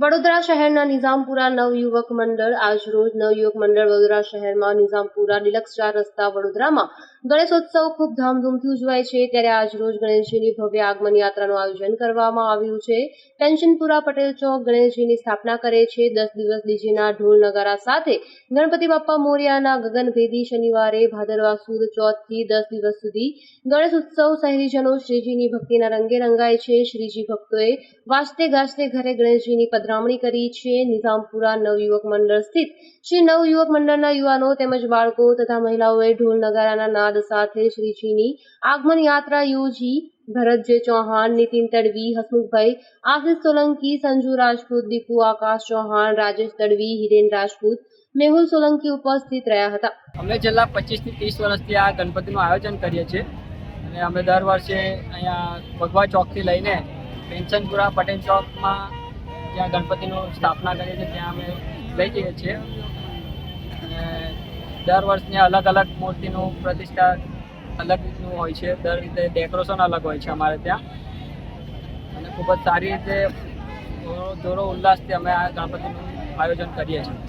વડોદરા શહેરના નિઝામપુરા નવયુવક મંડળ આજરોજ નવયુવક મંડળ વડોદરા શહેરમાં નિઝામપુરા ડિલક્સ રસ્તા વડોદરામાં ગણેશોત્સવ ખૂબ ધામધૂમથી ઉજવાય છે. ત્યારે આજરોજ ગણેશજીની ભવ્ય આગમન યાત્રાનું આયોજન કરવામાં આવ્યું છે. પેન્શનપુરા પટેલ ચોક ગણેશજીની સ્થાપના કરે છે. દસ દિવસ ડીજેના ઢોલ નગારા સાથે ગણપતિ બાપ્પા મોર્યાના ગગનભેદી શનિવારે ભાદરવા સુદ ચોથથી દસ દિવસ સુધી ગણેશ ઉત્સવ શહેરીજનો શ્રીજીની ભક્તિના રંગે રંગાય છે. શ્રીજી ભક્તોએ વાજતે ગાજતે ઘરે ગણેશજીની પધરામણી કરી છે. નિઝામપુરા નવયુવક મંડળ સ્થિત શ્રી નવયુવક મંડળના યુવાનો તેમજ બાળકો તથા મહિલાઓએ ઢોલ નગારાના નાદ સાથે શ્રીજીની આગમન યાત્રા યોજી. ભરતજય ચૌહાણ, નીતિન તડવી, હસમુખભાઈ, આશિષ સોલંકી, સંજુ રાજપૂત, દીપુ આકાશ ચૌહાણ, રાજેશ તડવી, હિરેન રાજપૂત, મેહુલ સોલંકી ઉપસ્થિત રહ્યા હતા. અમે છેલ્લા પચીસથી ત્રીસ વર્ષથી આ ગણપતિનું આયોજન કરીએ છીએ. અને અમે દર વર્ષે અહીંયા ભગવા ચોકથી લઈને પેન્શનપુરા પટેલ ચોકમાં જ્યાં ગણપતિનું સ્થાપના કરીએ છીએ, ત્યાં અમે લઈ જઈએ છીએ. અને દર વર્ષની અલગ અલગ મૂર્તિનું પ્રતિષ્ઠા અલગ રીતનું હોય છે, દર રીતે ડેકોરેશન અલગ હોય છે અમારે ત્યાં. અને ખૂબ જ સારી રીતે ધોરો ઉલ્લાસથી અમે આ ગણપતિનું આયોજન કરીએ છીએ.